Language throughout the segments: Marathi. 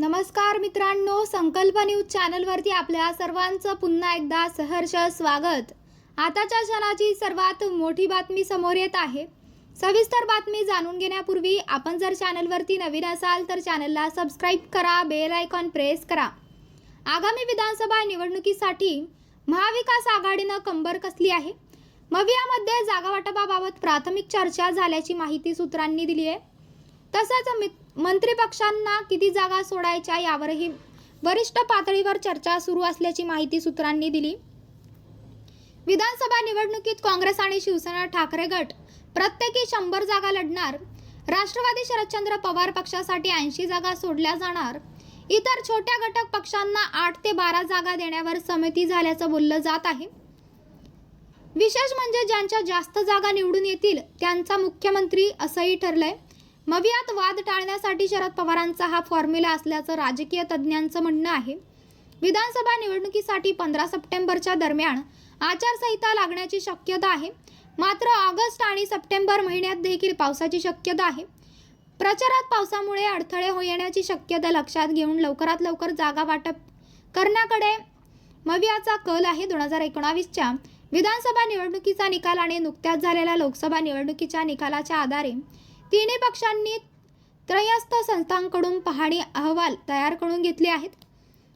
नमस्कार मित्रांनो संकल्प न्यूज चॅनलवरती आपल्या सर्वांचं पुन्हा एकदा सहर्ष स्वागत. आताच्या क्षणाची सर्वात मोठी बातमी समोर येत आहे. सविस्तर बातमी जाणून घेण्यापूर्वी आपण जर चॅनलवरती नवीन असाल तर चॅनलला सबस्क्राईब करा बेल आयकॉन प्रेस करा. आगामी विधानसभा निवडणुकीसाठी महाविकास आघाडीनं कंबर कसली आहे? मवियामध्ये जागावाटपाबाबत प्राथमिक चर्चा झाल्याची माहिती सूत्रांनी दिली आहे तसंच मित- मंत्री पक्षांना किती जागा सोडायच्या यावरही वरिष्ठ पातळीवर चर्चा सुरू असल्याची माहिती सूत्रांनी दिली. विधानसभा निवडणुकीत काँग्रेस आणि शिवसेना ठाकरे गट प्रत्येकी शंभर जागा लढणार. राष्ट्रवादी शरदचंद्र पवार पक्षासाठी ऐंशी जागा सोडल्या जाणार. इतर छोट्या घटक पक्षांना आठ ते बारा जागा देण्यावर समिती झाल्याचं बोललं जात आहे. विशेष म्हणजे ज्यांच्या जास्त जागा निवडून येतील त्यांचा मुख्यमंत्री असंही ठरलंय. मवियात वाद टाळण्यासाठी शरद पवारांचा हा फॉर्म्युला असल्याचं राजकीय तज्ज्ञांचं म्हणणं आहे. विधानसभा निवडणुकीसाठी पंधरा सप्टेंबरच्या दरम्यान आचारसंहिता लागण्याची शक्यता आहे. मात्र ऑगस्ट आणि सप्टेंबर महिन्यात देखील पावसाची शक्यता आहे. प्रचारात पावसामुळे अडथळे हो येण्याची शक्यता लक्षात घेऊन लवकरात लवकर जागा वाटप करण्याकडे मवियाचा कल आहे. दोन हजार एकोणावीसच्या विधानसभा निवडणुकीचा निकाल आणि नुकत्याच झालेल्या लोकसभा निवडणुकीच्या निकालाच्या आधारे तिन्ही पक्षांनी त्रयस्थ संस्थांकडून पाहणी अहवाल तयार करून घेतले आहेत.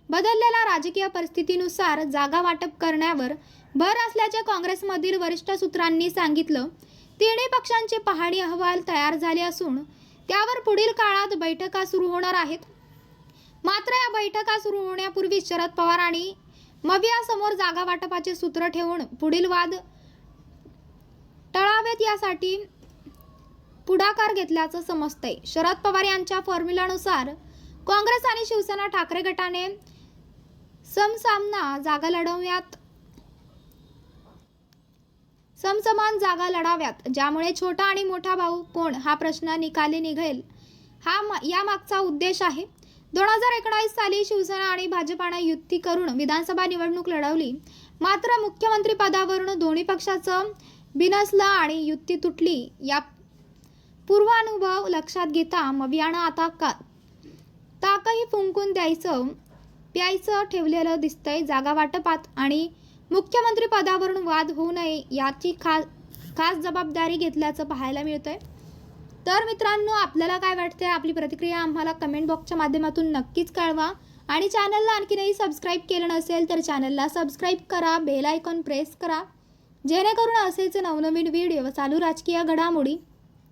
बदललेल्या राजकीय परिस्थितीनुसार जागा वाटप करण्यावर भर असल्याचे काँग्रेसमधील वरिष्ठ सूत्रांनी सांगितलं. तिन्ही पक्षांचे पाहणी अहवाल तयार झाले असून त्यावर पुढील काळात बैठका सुरू होणार आहेत. मात्र या बैठका सुरू होण्यापूर्वी शरद पवार आणि मवियासमोर जागा वाटपाचे सूत्र ठेवून पुढील वाद टळावेत यासाठी पुढाकार घेतल्याचं समजतंय. शरद पवार यांच्या फॉर्म्युलानुसार काँग्रेस आणि शिवसेना ठाकरे गटाने समसामना जागा लढवण्यात समसमान जागा लढाव्यात. ज्यामुळे छोटा आणि मोठा भाऊ कोण हा प्रश्न निकाली निघेल हा यामागचा उद्देश आहे. दोन हजार एकोणावीस साली शिवसेना आणि भाजपानं युती करून विधानसभा निवडणूक लढवली. मात्र मुख्यमंत्री पदावरून दोन्ही पक्षाचं बिनसलं आणि युती तुटली. या पूर्वानुभव लक्षात घेता मवियानं आता का ताकही फुंकून द्यायचं प्यायचं ठेवलेलं दिसतंय जागा वाटपात आणि मुख्यमंत्री पदावरून वाद होऊ नये याची खास खास जबाबदारी घेतल्याचं पाहायला मिळतंय. तर मित्रांनो आपल्याला काय वाटतंय? आपली प्रतिक्रिया आम्हाला कमेंट बॉक्सच्या माध्यमातून नक्कीच कळवा आणि चॅनलला आणखीनही सबस्क्राईब केलं नसेल तर चॅनलला सबस्क्राईब करा बेल आयकॉन प्रेस करा जेणेकरून असेच नवनवीन व्हिडिओ चालू राजकीय घडामोडी